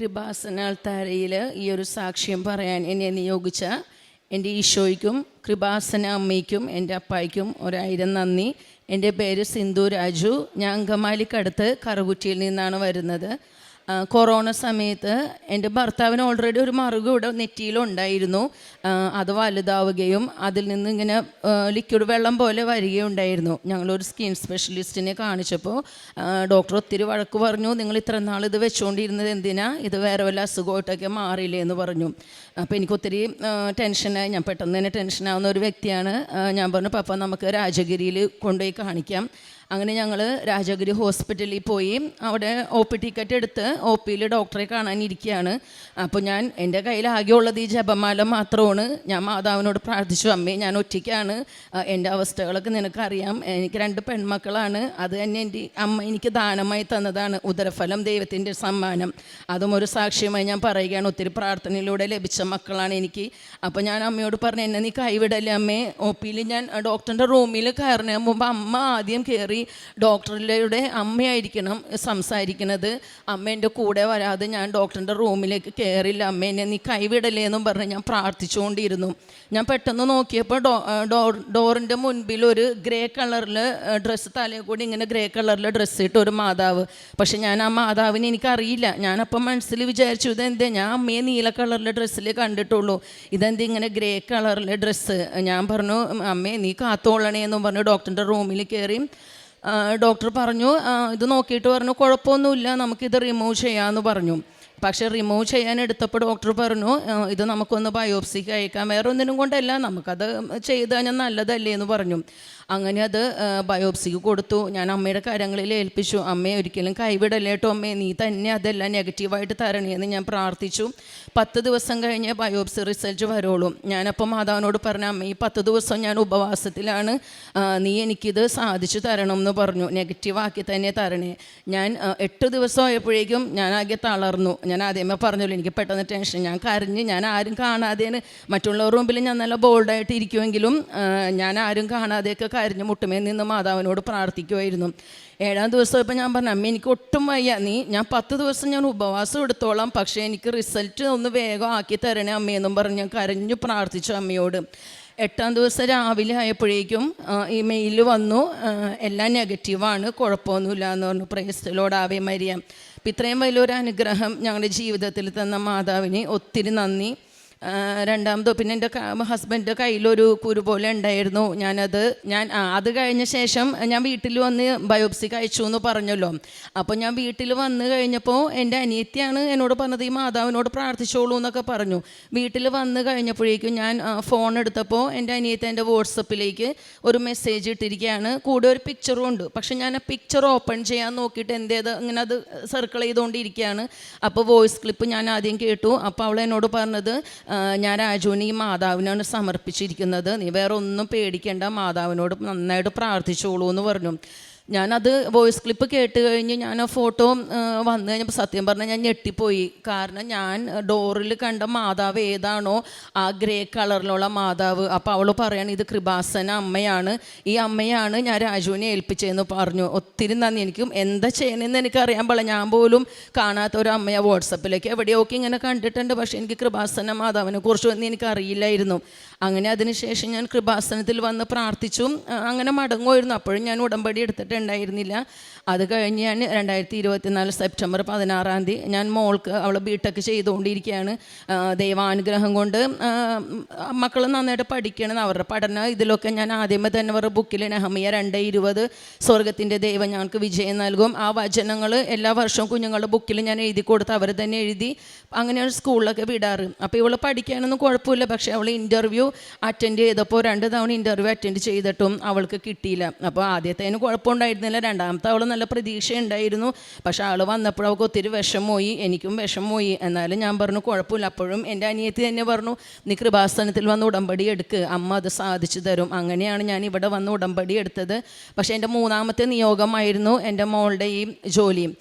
കൃപാസന അൾത്താരയിൽ ഈ ഒരു സാക്ഷ്യം പറയാൻ എന്നെ നിയോഗിച്ച എന്റെ ഈശോയ്ക്കും കൃപാസന അമ്മയ്ക്കും എന്റെ അപ്പായ്ക്കും ഒരായിരം നന്ദി. എന്റെ പേര് സിന്ധു രാജു. ഞാൻ അങ്കമാലിക്കടുത്ത് കറുകുറ്റിയിൽ നിന്നാണ് വരുന്നത്. കൊറോണ സമയത്ത് എന്റെ ഭർത്താവിന് ഓൾറെഡി ഒരു മറുക് ഇവിടെ നെറ്റിയിലുണ്ടായിരുന്നു. അത് വലുതാവുകയും അതിൽ നിന്ന് ഇങ്ങനെ ലിക്വിഡ് വെള്ളം പോലെ വരികയും വരികയുണ്ടായിരുന്നു. ഞങ്ങളൊരു സ്കിൻ സ്പെഷ്യലിസ്റ്റിനെ കാണിച്ചപ്പോൾ ഡോക്ടർ ഒത്തിരി വഴക്ക് പറഞ്ഞു നിങ്ങൾ ഇത്ര നാൾ ഇത് വെച്ചുകൊണ്ടിരുന്നത് എന്തിനാ? ഇത് വേറെ വല്ല അസുഖമായിട്ടൊക്കെ മാറിയില്ലേ എന്ന് പറഞ്ഞു. അപ്പോൾ എനിക്ക് ഒത്തിരി ആ, ടെൻഷനായി ഞാൻ പെട്ടെന്ന് തന്നെ ടെൻഷനാവുന്ന ഒരു വ്യക്തിയാണ്. ഞാൻ പറഞ്ഞു പപ്പ നമുക്ക് രാജഗിരിയിൽ കൊണ്ടുപോയി കാണിക്കാം. അങ്ങനെ ഞങ്ങൾ രാജഗിരി ഹോസ്പിറ്റലിൽ പോയി അവിടെ ഒ പി ടിക്കറ്റ് എടുത്ത് ഒ പിയിൽ ഡോക്ടറെ കാണാനിരിക്കുകയാണ് അപ്പോൾ ഞാൻ എന്റെ കയ്യിൽ ആകെയുള്ളത് ഈ ജപമാല മാത്രമാണ്. ഞാൻ മാതാവിനോട് പ്രാർത്ഥിച്ചു അമ്മേ ഞാൻ ഒറ്റയ്ക്കാണ്. എന്റെ അവസ്ഥകളൊക്കെ നിനക്കറിയാം. എനിക്ക് രണ്ട് പെൺമക്കളാണ്. അത് തന്നെ എന്റെ അമ്മ എനിക്ക് ദാനമായി തന്നതാണ്. ഉദരഫലം ദൈവത്തിന്റെ സമ്മാനം. അതും ഒരു സാക്ഷ്യമായി ഞാൻ പറയുകയാണ്. ഒത്തിരി പ്രാർത്ഥനയിലൂടെ ലഭിച്ച മക്കളാണ് എനിക്ക്. അപ്പോൾ ഞാൻ അമ്മയോട് പറഞ്ഞു എന്നെ നീ കൈവിടല്ലേ അമ്മേ? ഒ പിയിൽ ഞാൻ ഡോക്ടറിന്റെ റൂമിൽ കയറിന് മുമ്പ് അമ്മ ആദ്യം കയറി ഡോക്ടറുടെ അമ്മയായിരിക്കണം സംസാരിക്കുന്നത്. അമ്മ എന്റെ കൂടെ വരാതെ ഞാൻ ഡോക്ടറിന്റെ റൂമിലേക്ക് കയറില്ല. അമ്മ എന്നെ നീ കൈവിടലേ എന്നും പറഞ്ഞ് ഞാൻ പ്രാർത്ഥിച്ചുകൊണ്ടിരുന്നു. ഞാൻ പെട്ടെന്ന് നോക്കിയപ്പോൾ ഡോ ഡോറിന്റെ മുൻപിൽ ഒരു ഗ്രേ കളറിൽ ഡ്രസ്സ് തലയിൽ കൂടി ഇങ്ങനെ ഗ്രേ കളറിൽ ഡ്രസ്സ് ഇട്ട ഒരു മാതാവ്. പക്ഷെ ഞാൻ ആ മാതാവിനെ എനിക്കറിയില്ല. ഞാനപ്പം മനസ്സിൽ വിചാരിച്ചു ഇതെന്തേ? ഞാൻ അമ്മയെ നീല കളറിലെ ഡ്രസ്സിൽ കണ്ടിട്ടുള്ളൂ. ഇതെന്ത് ഇങ്ങനെ ഗ്രേ കളറിലെ ഡ്രസ്സ് ഞാൻ പറഞ്ഞു അമ്മേ നീ കാത്തോളണേ എന്നും പറഞ്ഞു ഡോക്ടറിന്റെ റൂമിൽ കയറി ഡോക്ടർ പറഞ്ഞു ഇത് നോക്കിയിട്ട് പറഞ്ഞു കുഴപ്പമൊന്നുമില്ല നമുക്കിത് റിമൂവ് ചെയ്യാമെന്ന് പറഞ്ഞു. പക്ഷേ റിമൂവ് ചെയ്യാൻ എടുത്തപ്പോൾ ഡോക്ടർ പറഞ്ഞു ഇത് നമുക്കൊന്ന് ബയോപ്സിക്ക് അയക്കാം. വേറെ ഒന്നിനും കൊണ്ടല്ല നമുക്കത് ചെയ്ത് കഴിഞ്ഞാൽ നല്ലതല്ലേ എന്ന് പറഞ്ഞു. അങ്ങനെ അത് ബയോപ്സിക്ക് കൊടുത്തു. ഞാൻ അമ്മയുടെ കാര്യങ്ങളിൽ ഏൽപ്പിച്ചു. അമ്മയെ ഒരിക്കലും കൈവിടല്ലേട്ടോ അമ്മേ. നീ തന്നെ അതെല്ലാം നെഗറ്റീവായിട്ട് തരണേന്ന് ഞാൻ പ്രാർത്ഥിച്ചു. പത്ത് ദിവസം കഴിഞ്ഞ് ബയോപ്സി റിസൾട്ട് വരുള്ളൂ. ഞാനപ്പോൾ മാതാവിനോട് പറഞ്ഞു അമ്മ ഈ പത്ത് ദിവസം ഞാൻ ഉപവാസത്തിലാണ്. നീ എനിക്കിത് സാധിച്ചു തരണം എന്ന് പറഞ്ഞു. നെഗറ്റീവാക്കി തന്നെ തരണേ. ഞാൻ എട്ട് ദിവസം ആയപ്പോഴേക്കും ഞാൻ ആകെ തളർന്നു. ഞാൻ ആദ്യമേ പറഞ്ഞല്ലോ എനിക്ക് പെട്ടെന്ന് ടെൻഷൻ ഞാൻ കരഞ്ഞ് ഞാൻ ആരും കാണാതെയാണ്. മറ്റുള്ളവർ മുമ്പിൽ ഞാൻ നല്ല ബോൾഡായിട്ട് ഇരിക്കുമെങ്കിലും ഞാൻ ആരും കാണാതെയൊക്കെ കരഞ്ഞ് മുട്ടുമേ നിന്ന് മാതാവിനോട് പ്രാർത്ഥിക്കുമായിരുന്നു ഏഴാം ദിവസം ഇപ്പം ഞാൻ പറഞ്ഞു അമ്മ എനിക്ക് ഒട്ടും വയ്യ. നീ ഞാൻ പത്ത് ദിവസം ഞാൻ ഉപവാസം എടുത്തോളാം. പക്ഷേ എനിക്ക് റിസൾട്ട് ഒന്ന് വേഗം ആക്കി തരണേ അമ്മയെന്നും പറഞ്ഞ് ഞാൻ കരഞ്ഞു പ്രാർത്ഥിച്ചു അമ്മയോട്. എട്ടാം ദിവസം രാവിലെ ആയപ്പോഴേക്കും ഈ മെയിൽ വന്നു എല്ലാം നെഗറ്റീവാണ് കുഴപ്പമൊന്നുമില്ല എന്ന് പറഞ്ഞു. പ്രേസ്റ്റലോടാവേ മരിയാം. അപ്പം ഇത്രയും വലിയൊരു അനുഗ്രഹം ഞങ്ങളുടെ ജീവിതത്തിൽ തന്ന മാതാവിനെ. ഒത്തിരി നന്ദി. രണ്ടാമത് പിന്നെ എന്റെ ഹസ്ബൻഡിന്റെ കയ്യിലൊരു കുരു പോലെ ഉണ്ടായിരുന്നു. ഞാനത് ഞാൻ അത് കഴിഞ്ഞ ശേഷം ഞാൻ വീട്ടിൽ വന്ന് ബയോപ്സിക്ക് അയച്ചു എന്ന് പറഞ്ഞല്ലോ. അപ്പോൾ ഞാൻ വീട്ടിൽ വന്ന് കഴിഞ്ഞപ്പോൾ എന്റെ അനിയത്തിയാണ് എന്നോട് പറഞ്ഞത് ഈ മാതാവിനോട് പ്രാർത്ഥിച്ചോളൂ എന്നൊക്കെ പറഞ്ഞു. വീട്ടിൽ വന്ന് കഴിഞ്ഞപ്പോഴേക്കും ഞാൻ ഫോൺ എടുത്തപ്പോൾ എന്റെ അനിയത്തി എന്റെ വാട്സപ്പിലേക്ക് ഒരു മെസ്സേജ് ഇട്ടിരിക്കുകയാണ്. കൂടെ ഒരു പിക്ചറും ഉണ്ട്. പക്ഷെ ഞാൻ ആ പിക്ചർ ഓപ്പൺ ചെയ്യാൻ നോക്കിയിട്ട് എന്തേത് ഇങ്ങനെ അത് സർക്കിൾ ചെയ്തുകൊണ്ടിരിക്കുകയാണ്. അപ്പോൾ വോയിസ് ക്ലിപ്പ് ഞാൻ ആദ്യം കേട്ടു. അപ്പോൾ അവൾ എന്നോട് പറഞ്ഞത് ഞാൻ രാജുവിന് ഈ മാതാവിനാണ് സമർപ്പിച്ചിരിക്കുന്നത്. നീ വേറെ ഒന്നും പേടിക്കേണ്ട മാതാവിനോട് നന്നായിട്ട് പ്രാർത്ഥിച്ചോളൂ എന്ന് പറഞ്ഞു. ഞാനത് വോയിസ് ക്ലിപ്പ് കേട്ട് കഴിഞ്ഞ് ഞാൻ ആ ഫോട്ടോ വന്നു കഴിഞ്ഞപ്പോൾ സത്യം പറഞ്ഞാൽ ഞാൻ ഞെട്ടിപ്പോയി. കാരണം ഞാൻ ഡോറിൽ കണ്ട മാതാവ് ഏതാണോ ആ ഗ്രേ കളറിലുള്ള മാതാവ്. അപ്പോൾ അവൾ പറയാണ് ഇത് കൃപാസന അമ്മയാണ്. ഈ അമ്മയാണ് ഞാൻ രാജുവിനെ ഏൽപ്പിച്ചതെന്ന് പറഞ്ഞു. ഒത്തിരി നന്ദി. എനിക്കും എന്താ ചെയ്യണമെന്ന് എനിക്കറിയാൻ പാടില്ല. ഞാൻ പോലും കാണാത്ത ഒരു അമ്മയെ. വാട്സപ്പിലേക്ക് എവിടെയൊക്കെ ഇങ്ങനെ കണ്ടിട്ടുണ്ട്. പക്ഷേ എനിക്ക് കൃപാസന മാതാവിനെ കുറിച്ച് ഒന്നും എനിക്കറിയില്ലായിരുന്നു. അങ്ങനെ അതിനുശേഷം ഞാൻ കൃപാസനത്തിൽ വന്ന് പ്രാർത്ഥിച്ചു അങ്ങനെ മടങ്ങുമായിരുന്നു. അപ്പോഴും ഞാൻ ഉടമ്പടി എടുത്തിട്ടുണ്ടായിരുന്നില്ല അത് കഴിഞ്ഞ് ഞാൻ രണ്ടായിരത്തി ഇരുപത്തിനാല് സെപ്റ്റംബർ പതിനാറാം തീയതി ഞാൻ മോൾക്ക് അവൾ ബിടെക് ചെയ്തുകൊണ്ടിരിക്കുകയാണ്. ദൈവാനുഗ്രഹം കൊണ്ട് മക്കൾ നന്നായിട്ട് പഠിക്കണം അവരുടെ പഠനം. ഇതിലൊക്കെ ഞാൻ ആദ്യമേ തന്നെ അവരുടെ ബുക്കിൽ നെഹമിയ രണ്ട് ഇരുപത് സ്വർഗത്തിന്റെ ദൈവം ഞങ്ങൾക്ക് വിജയം നൽകും. ആ വചനങ്ങൾ എല്ലാ വർഷവും കുഞ്ഞുങ്ങളുടെ ബുക്കിൽ ഞാൻ എഴുതി കൊടുത്ത് അവർ തന്നെ എഴുതി അങ്ങനെയാണ് സ്കൂളിലൊക്കെ വിടാറ്. അപ്പോൾ ഇവൾ പഠിക്കാനൊന്നും കുഴപ്പമില്ല. പക്ഷേ അവൾ ഇന്റർവ്യൂ അറ്റൻഡ് ചെയ്തപ്പോൾ രണ്ട് തവണ ഇന്റർവ്യൂ അറ്റൻഡ് ചെയ്തിട്ടും അവൾക്ക് കിട്ടിയില്ല. അപ്പോൾ ആദ്യത്തേന് കുഴപ്പമുണ്ടായിരുന്നില്ല. രണ്ടാമത്തെ അവൾ നല്ല പ്രതീക്ഷ ഉണ്ടായിരുന്നു പക്ഷേ ആൾ വന്നപ്പോൾ അവൾക്ക് ഒത്തിരി വിഷമമായി. എനിക്കും വിഷമമായി. എന്നാലും ഞാൻ പറഞ്ഞു കുഴപ്പമില്ല. അപ്പോഴും എന്റെ അനിയത്തി തന്നെ പറഞ്ഞു നീ കൃപാസനത്തിൽ വന്ന് ഉടമ്പടി എടുക്ക്. അമ്മ അത് സാധിച്ചു തരും. അങ്ങനെയാണ് ഞാൻ ഇവിടെ വന്ന് ഉടമ്പടി എടുത്തത്. പക്ഷേ എന്റെ മൂന്നാമത്തെ നിയോഗമായിരുന്നു എന്റെ മോളുടെ ഈ ജോലി.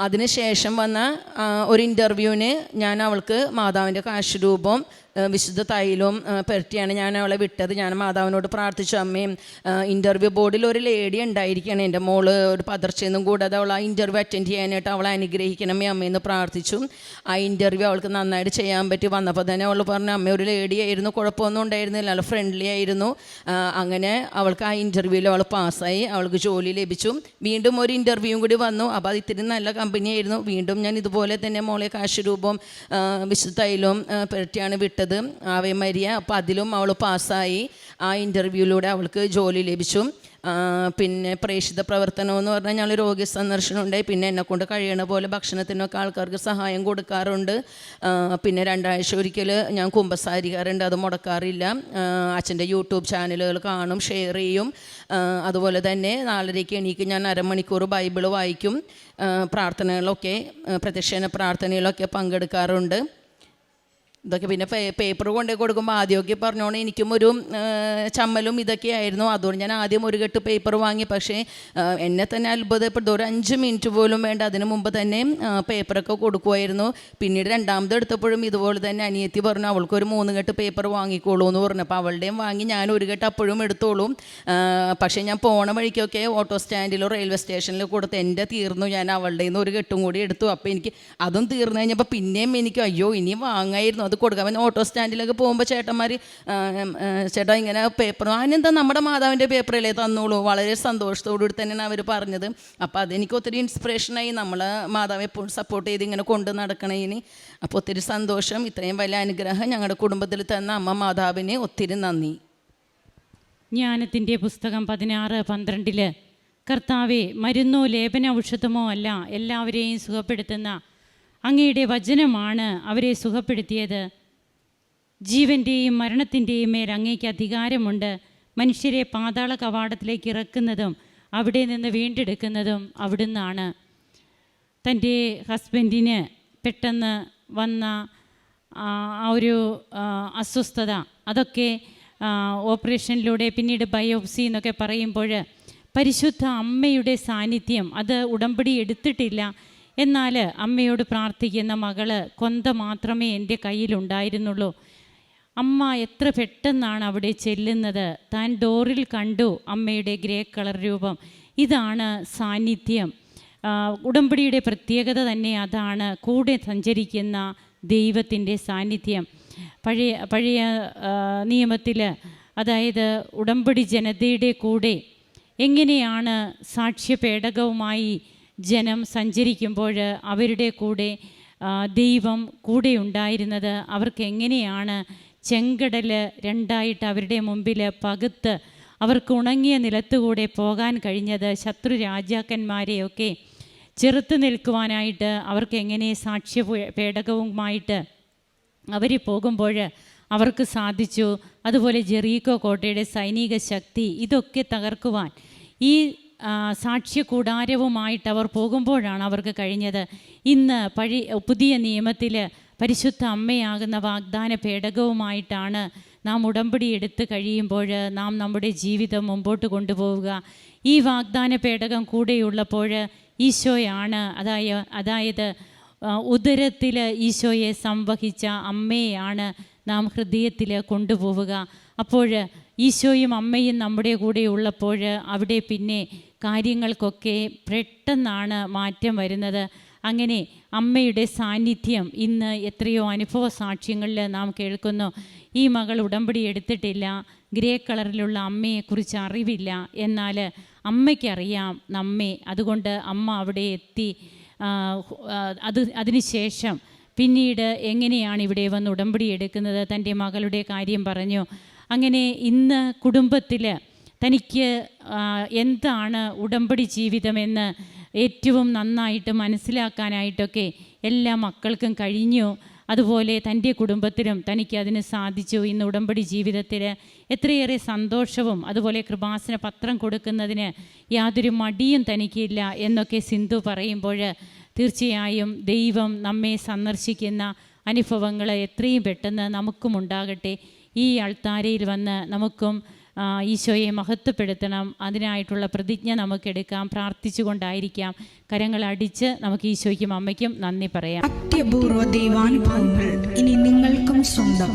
അതിന് ശേഷം വന്ന ഒരു ഇന്റർവ്യൂവിന് ഞാൻ അവൾക്ക് മാതാവിന്റെ കാശ് രൂപം വിശുദ്ധ തൈലവും പെരട്ടിയാണ് ഞാൻ അവളെ വിട്ടത്. ഞാൻ മാതാവിനോട് പ്രാർത്ഥിച്ചു അമ്മയും ഇന്റർവ്യൂ ബോർഡിൽ ഒരു ലേഡി ഉണ്ടായിരിക്കുകയാണ്. എന്റെ മോൾ ഒരു പതർച്ചയൊന്നും കൂടാതെ അവൾ ആ ഇന്റർവ്യൂ അറ്റൻഡ് ചെയ്യാനായിട്ട് അവളെ അനുഗ്രഹിക്കണമേ അമ്മയെന്ന് പ്രാർത്ഥിച്ചു. ആ ഇന്റർവ്യൂ അവൾക്ക് നന്നായിട്ട് ചെയ്യാൻ പറ്റി. വന്നപ്പോൾ തന്നെ അവൾ പറഞ്ഞു അമ്മ ഒരു ലേഡി ആയിരുന്നു. കുഴപ്പമൊന്നും ഉണ്ടായിരുന്നില്ല. നല്ല ഫ്രണ്ട്ലി ആയിരുന്നു. അങ്ങനെ അവൾക്ക് ആ ഇന്റർവ്യൂവിൽ അവൾ പാസ്സായി. അവൾക്ക് ജോലി ലഭിച്ചു. വീണ്ടും ഒരു ഇന്റർവ്യൂവും കൂടി വന്നു. അപ്പോൾ അത് ഇത്തിരി നല്ല കമ്പനിയായിരുന്നു വീണ്ടും ഞാൻ ഇതുപോലെ തന്നെ മോളെ കാശുരൂപം വിശുദ്ധ തൈലവും പെരട്ടിയാണ് വിട്ടത്. ആവേ മരിയ അപ്പോൾ അതിലും അവൾ പാസ്സായി. ആ ഇന്റർവ്യൂവിലൂടെ അവൾക്ക് ജോലി ലഭിച്ചു. പിന്നെ പ്രേക്ഷിത പ്രവർത്തനം എന്ന് പറഞ്ഞാൽ ഞങ്ങൾ രോഗി സന്ദർശനം ഉണ്ടായി പിന്നെ എന്നെ കൊണ്ട് കഴിയണ പോലെ ഭക്ഷണത്തിനൊക്കെ ആൾക്കാർക്ക് സഹായം കൊടുക്കാറുണ്ട്. പിന്നെ രണ്ടാഴ്ച ഒരിക്കൽ ഞാൻ കുമ്പസാരിക്കാറുണ്ട്. അത് മുടക്കാറില്ല. അച്ഛന്റെ യൂട്യൂബ് ചാനലുകൾ കാണും ഷെയർ ചെയ്യും. അതുപോലെ തന്നെ നാലരയ്ക്ക് എണീക്ക് ഞാൻ അരമണിക്കൂർ ബൈബിൾ വായിക്കും. പ്രാർത്ഥനകളൊക്കെ പ്രദക്ഷിണ പ്രാർത്ഥനകളൊക്കെ പങ്കെടുക്കാറുണ്ട്. ഇതൊക്കെ പിന്നെ പേപ്പർ കൊണ്ടു കൊടുക്കുമ്പോൾ ആദ്യമൊക്കെ പറഞ്ഞോണം എനിക്കും ഒരു ചമ്മലും ഇതൊക്കെ ആയിരുന്നു അതുകൊണ്ട് ഞാൻ ആദ്യം ഒരു കെട്ട് പേപ്പർ വാങ്ങി. പക്ഷേ എന്നെ തന്നെ അത്ഭുതപ്പെട്ടു ഒരു അഞ്ച് മിനിറ്റ് പോലും വേണ്ട. അതിന് മുമ്പ് തന്നെ പേപ്പറൊക്കെ കൊടുക്കുമായിരുന്നു പിന്നീട് രണ്ടാമത് എടുത്തപ്പോഴും ഇതുപോലെ തന്നെ അനിയത്തി പറഞ്ഞു അവൾക്കൊരു മൂന്ന് കെട്ട് പേപ്പർ വാങ്ങിക്കോളൂ എന്ന് പറഞ്ഞു. അപ്പോൾ അവളുടെയും വാങ്ങി ഞാൻ ഒരു കെട്ട് അപ്പോഴും എടുത്തോളും. പക്ഷേ ഞാൻ പോണ വഴിക്കൊക്കെ ഓട്ടോ സ്റ്റാൻഡിലോ റെയിൽവേ സ്റ്റേഷനിലോ കൊടുത്ത് എന്റെ തീർന്നു. ഞാൻ അവളുടെ നിന്ന് ഒരു കെട്ടും കൂടി എടുത്തു. അപ്പോൾ എനിക്ക് അതും തീർന്നു കഴിഞ്ഞപ്പോൾ പിന്നെയും എനിക്ക് അയ്യോ ഇനി വാങ്ങായിരുന്നു. അത് കൊടുക്കാം. പിന്നെ ഓട്ടോ സ്റ്റാൻഡിലൊക്കെ പോകുമ്പോൾ ചേട്ടന്മാർ ചേട്ടാ ഇങ്ങനെ പേപ്പർ അതിനെന്താ നമ്മുടെ മാതാവിന്റെ പേപ്പറല്ലേ തന്നോളൂ? വളരെ സന്തോഷത്തോടു കൂടി തന്നെയാണ് അവർ പറഞ്ഞത്. അപ്പോൾ അതെനിക്ക് ഒത്തിരി ഇൻസ്പിറേഷനായി നമ്മൾ മാതാവ് എപ്പോഴും സപ്പോർട്ട് ചെയ്ത് ഇങ്ങനെ കൊണ്ട് നടക്കണേന് അപ്പോൾ ഒത്തിരി സന്തോഷം. ഇത്രയും വലിയ അനുഗ്രഹം ഞങ്ങളുടെ കുടുംബത്തിൽ തന്ന അമ്മ മാതാവിന് ഒത്തിരി നന്ദി. ജ്ഞാനത്തിന്റെ പുസ്തകം പതിനാറ് പന്ത്രണ്ടിൽ കർത്താവെ മരുന്നോ ലേപന ഔഷധമോ അല്ല എല്ലാവരെയും സുഖപ്പെടുത്തുന്ന അങ്ങയുടെ വചനമാണ് അവരെ സുഖപ്പെടുത്തിയത്. ജീവന്റെയും മരണത്തിന്റെയും മേൽ അങ്ങേക്ക് അധികാരമുണ്ട്. മനുഷ്യരെ പാതാള കവാടത്തിലേക്ക് ഇറക്കുന്നതും അവിടെ നിന്ന് വീണ്ടെടുക്കുന്നതും അവിടുന്നാണ്. തന്റെ ഹസ്ബൻഡിന് പെട്ടെന്ന് വന്ന ആ ഒരു അസ്വസ്ഥത. അതൊക്കെ ഓപ്പറേഷനിലൂടെ പിന്നീട് ബയോപ്സി എന്നൊക്കെ പറയുമ്പോൾ പരിശുദ്ധ അമ്മയുടെ സാന്നിധ്യം അത് ഉടമ്പടി എടുത്തിട്ടില്ല. എന്നാൽ അമ്മയോട് പ്രാർത്ഥിക്കുന്ന മകൾ കൊന്ത മാത്രമേ എന്റെ കയ്യിലുണ്ടായിരുന്നുള്ളൂ. അമ്മ എത്ര പെട്ടെന്നാണ് അവിടെ ചെല്ലുന്നത്. താൻ ഡോറിൽ കണ്ടു അമ്മയുടെ ഗ്രേ കളർ രൂപം. ഇതാണ് സാന്നിധ്യം. ഉടമ്പടിയുടെ പ്രത്യേകത തന്നെ അതാണ് കൂടെ സഞ്ചരിക്കുന്ന ദൈവത്തിന്റെ സാന്നിധ്യം. പഴയ പഴയ നിയമത്തിൽ അതായത് ഉടമ്പടി ജനതയുടെ കൂടെ എങ്ങനെയാണ് സാക്ഷ്യപേടകവുമായി ജനം സഞ്ചരിക്കുമ്പോൾ അവരുടെ കൂടെ ദൈവം കൂടെ ഉണ്ടായിരുന്നത് അവർക്ക് എങ്ങനെയാണ് ചെങ്കടൽ രണ്ടായിട്ട് അവരുടെ മുമ്പിൽ പകുത്ത് അവർക്ക് ഉണങ്ങിയ നിലത്തുകൂടെ പോകാൻ കഴിഞ്ഞത്? ശത്രു രാജാക്കന്മാരെയൊക്കെ ചെറുത്ത് നിൽക്കുവാനായിട്ട് അവർക്ക് എങ്ങനെ സാക്ഷ്യ പേടകവുമായിട്ട് അവർ പോകുമ്പോൾ അവർക്ക് സാധിച്ചു? അതുപോലെ ജെറീക്കോ കോട്ടയുടെ സൈനിക ശക്തി ഇതൊക്കെ തകർക്കുവാൻ ഈ സാക്ഷ്യ കൂടാരവുമായിട്ട് അവർ പോകുമ്പോഴാണ് അവർക്ക് കഴിഞ്ഞത്. ഇന്ന് പഴി പുതിയ നിയമത്തിൽ പരിശുദ്ധ അമ്മയാകുന്ന വാഗ്ദാന പേടകവുമായിട്ടാണ് നാം ഉടമ്പടി എടുത്ത് കഴിയുമ്പോൾ നാം നമ്മുടെ ജീവിതം മുമ്പോട്ട് കൊണ്ടുപോവുക. ഈ വാഗ്ദാന പേടകം കൂടെയുള്ളപ്പോൾ ഈശോയാണ് അതായ അതായത് ഉദരത്തിൽ ഈശോയെ സംവഹിച്ച അമ്മയെയാണ് നാം ഹൃദയത്തിൽ കൊണ്ടുപോവുക. അപ്പോൾ ഈശോയും അമ്മയും നമ്മുടെ കൂടെ ഉള്ളപ്പോൾ അവിടെ പിന്നെ കാര്യങ്ങൾക്കൊക്കെ പെട്ടെന്നാണ് മാറ്റം വരുന്നത്. അങ്ങനെ അമ്മയുടെ സാന്നിധ്യം ഇന്ന് എത്രയോ അനുഭവ സാക്ഷ്യങ്ങളിൽ നാം കേൾക്കുന്നു. ഈ മകൾ ഉടമ്പടി എടുത്തിട്ടില്ല. ഗ്രേ കളറിലുള്ള അമ്മയെക്കുറിച്ച് അറിവില്ല. എന്നാൽ അമ്മയ്ക്കറിയാം നമ്മെ. അതുകൊണ്ട് അമ്മ അവിടെ എത്തി അത് അതിനുശേഷം പിന്നീട് എങ്ങനെയാണ് ഇവിടെ വന്ന് ഉടമ്പടി എടുക്കുന്നത്? തന്റെ മകളുടെ കാര്യം പറഞ്ഞു. അങ്ങനെ ഇന്ന് കുടുംബത്തിൽ തനിക്ക് എന്താണ് ഉടമ്പടി ജീവിതമെന്ന് ഏറ്റവും നന്നായിട്ട് മനസ്സിലാക്കാനായിട്ടൊക്കെ എല്ലാ മക്കൾക്കും കഴിഞ്ഞു. അതുപോലെ തന്റെ കുടുംബത്തിനും തനിക്ക് അതിന് സാധിച്ചു. ഇന്ന് ഉടമ്പടി ജീവിതത്തിൽ എത്രയേറെ സന്തോഷവും അതുപോലെ കൃപാസന പത്രം കൊടുക്കുന്നതിന് യാതൊരു മടിയും തനിക്കില്ല എന്നൊക്കെ സിന്ധു പറയുമ്പോൾ തീർച്ചയായും ദൈവം നമ്മെ സന്ദർശിക്കുന്ന അനുഭവങ്ങൾ എത്രയും പെട്ടെന്ന് നമുക്കും ഉണ്ടാകട്ടെ ഈ അൾത്താരയിൽ വന്ന് നമുക്കും ഈശോയെ മഹത്വപ്പെടുത്തണം. അതിനായിട്ടുള്ള പ്രതിജ്ഞ നമുക്കെടുക്കാം. പ്രാർത്ഥിച്ചുകൊണ്ടായിരിക്കാം. കരങ്ങൾ അടിച്ച് നമുക്ക് ഈശോയ്ക്കും അമ്മയ്ക്കും നന്ദി പറയാം. അത്യപൂർവ ദൈവാനുഭവങ്ങൾ ഇനി നിങ്ങൾക്കും സ്വന്തം.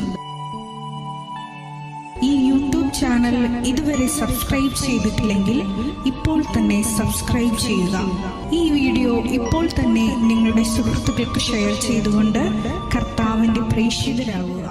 ഈ യൂട്യൂബ് ചാനൽ ഇതുവരെ സബ്സ്ക്രൈബ് ചെയ്തിട്ടില്ലെങ്കിൽ ഇപ്പോൾ തന്നെ സബ്സ്ക്രൈബ് ചെയ്യുക. ഈ വീഡിയോ ഇപ്പോൾ തന്നെ നിങ്ങളുടെ സുഹൃത്തുക്കൾക്ക് ഷെയർ ചെയ്തുകൊണ്ട് കർത്താവിന്റെ പ്രേക്ഷിതരാകുക.